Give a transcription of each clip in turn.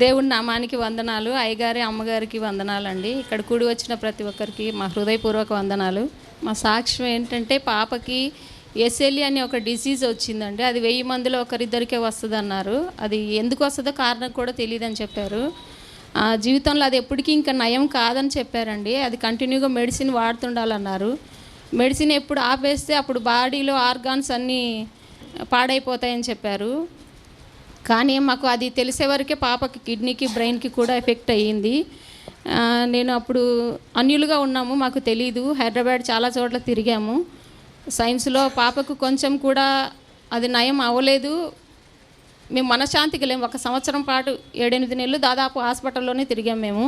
దేవుడి నామానికి వందనాలు అయ్యగారి అమ్మగారికి వందనాలండి. ఇక్కడ కూడి వచ్చిన ప్రతి ఒక్కరికి మా హృదయపూర్వక వందనాలు. మా సాక్ష్యం ఏంటంటే పాపకి ఎస్ఎల్ఈ అనే ఒక డిసీజ్ వచ్చిందండి. అది వెయ్యి మందిలో ఒకరిద్దరికే వస్తుంది అన్నారు అది ఎందుకు వస్తుందో కారణం కూడా తెలియదని చెప్పారు. ఆ, జీవితంలో అది ఎప్పటికీ ఇంకా నయం కాదని చెప్పారండి. అది కంటిన్యూగా మెడిసిన్ వాడుతుండాలన్నారు. మెడిసిన్ ఎప్పుడు ఆపేస్తే అప్పుడు బాడీలో ఆర్గాన్స్ అన్నీ పాడైపోతాయని చెప్పారు. కానీ మాకు అది తెలిసే వరకే పాపకి కిడ్నీకి బ్రెయిన్కి కూడా ఎఫెక్ట్ అయ్యింది. నేను అప్పుడు అన్యులుగా ఉన్నాము మాకు తెలీదు. హైదరాబాద్ చాలా చోట్ల తిరిగాము. సైన్స్లో పాపకు కొంచెం కూడా అది నయం అవ్వలేదు. మేము మనశ్శాంతికి లేము ఒక సంవత్సరం పాటు ఏడెనిమిది నెలలు దాదాపు హాస్పిటల్లోనే తిరిగాం మేము.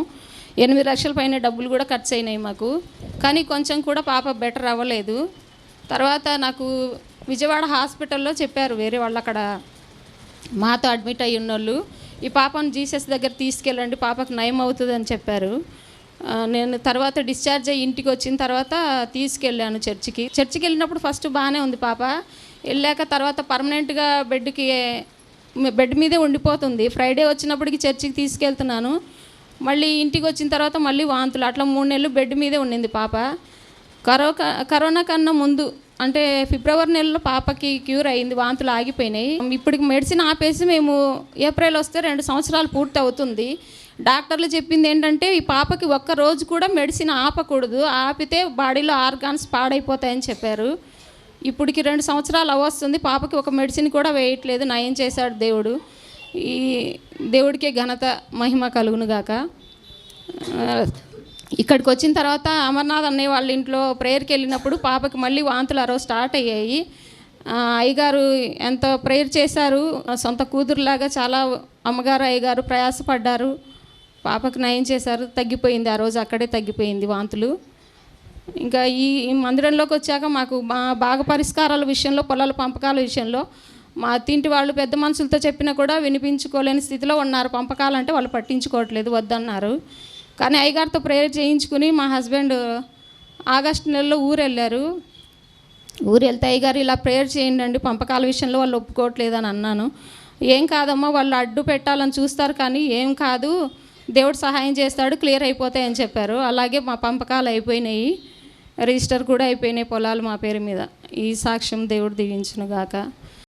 ఎనిమిది లక్షల పైన డబ్బులు కూడా ఖర్చు అయినాయి మాకు. కానీ కొంచెం కూడా పాప బెటర్ అవ్వలేదు. తర్వాత నాకు విజయవాడ హాస్పిటల్లో చెప్పారు వేరే వాళ్ళు అక్కడ. మాతో అడ్మిట్ అయ్యి ఉన్నోళ్ళు ఈ పాపను జీసస్ దగ్గర తీసుకెళ్ళండి పాపకు నయం అవుతుంది అని చెప్పారు నేను తర్వాత డిశ్చార్జ్ అయ్యి ఇంటికి వచ్చిన తర్వాత తీసుకెళ్ళాను చర్చికి. చర్చికి వెళ్ళినప్పుడు ఫస్ట్ బాగానే ఉంది పాప. వెళ్ళాక తర్వాత పర్మనెంట్గా బెడ్కి బెడ్ మీదే ఉండిపోతుంది. ఫ్రైడే వచ్చినప్పటికి చర్చికి తీసుకెళ్తున్నాను. మళ్ళీ ఇంటికి వచ్చిన తర్వాత మళ్ళీ వాంతులు అట్లా మూడు నెలలు బెడ్ మీదే ఉండింది పాప. కరో కరోనా కన్నా ముందు అంటే ఫిబ్రవరి నెలలో పాపకి క్యూర్ అయింది వాంతులు ఆగిపోయినాయి. ఇప్పటికి మెడిసిన్ ఆపేసి మేము ఏప్రిల్ వస్తే రెండు సంవత్సరాలు పూర్తి అవుతుంది. డాక్టర్లు చెప్పింది ఏంటంటే ఈ పాపకి ఒక్క రోజు కూడా మెడిసిన్ ఆపకూడదు ఆపితే బాడీలో ఆర్గాన్స్ పాడైపోతాయని చెప్పారు. ఇప్పటికి రెండు సంవత్సరాలు అవస్తుంది పాపకి ఒక మెడిసిన్ కూడా వేయట్లేదు నయం చేశాడు దేవుడు. ఈ దేవుడికే ఘనత మహిమ కలుగును గాక. ఇక్కడికి వచ్చిన తర్వాత అమర్నాథ్ అన్నయ్య వాళ్ళ ఇంట్లో ప్రేయర్కి వెళ్ళినప్పుడు పాపకి మళ్ళీ వాంతులు ఆ రోజు స్టార్ట్ అయ్యాయి. అయ్యగారు ఎంత ప్రేయర్ చేశారు. సొంత కూతురులాగా చాలా అమ్మగారు అయ్యగారు ప్రయాసపడ్డారు. పాపకు నయం చేశారు. తగ్గిపోయింది. ఆ రోజు అక్కడే తగ్గిపోయింది వాంతులు. ఇంకా ఈ ఈ మందిరంలోకి వచ్చాక మాకు మా బాగా పరిష్కారాల విషయంలో పొలాల పంపకాల విషయంలో మా తింటి వాళ్ళు పెద్ద మనుషులతో చెప్పినా కూడా వినిపించుకోలేని స్థితిలో ఉన్నారు. పంపకాలంటే వాళ్ళు పట్టించుకోవట్లేదు. వద్దన్నారు. కానీ అయ్యగారితో ప్రేయర్ చేయించుకుని మా హస్బెండ్ ఆగస్టు నెలలో ఊరు వెళ్ళారు ఊరు వెళ్తే అయ్యగారు ఇలా ప్రేయర్ చేయండి అండి పంపకాల విషయంలో వాళ్ళు ఒప్పుకోవట్లేదు అని అన్నాను. ఏం కాదమ్మా వాళ్ళు అడ్డు పెట్టాలని చూస్తారు కానీ ఏం కాదు దేవుడు సహాయం చేస్తాడు క్లియర్ అయిపోతాయని చెప్పారు. అలాగే మా పంపకాలు అయిపోయినాయి రిజిస్టర్ కూడా అయిపోయినాయి పొలాలు మా పేరు మీద. ఈ సాక్ష్యం దేవుడు దిగించినగాక గాక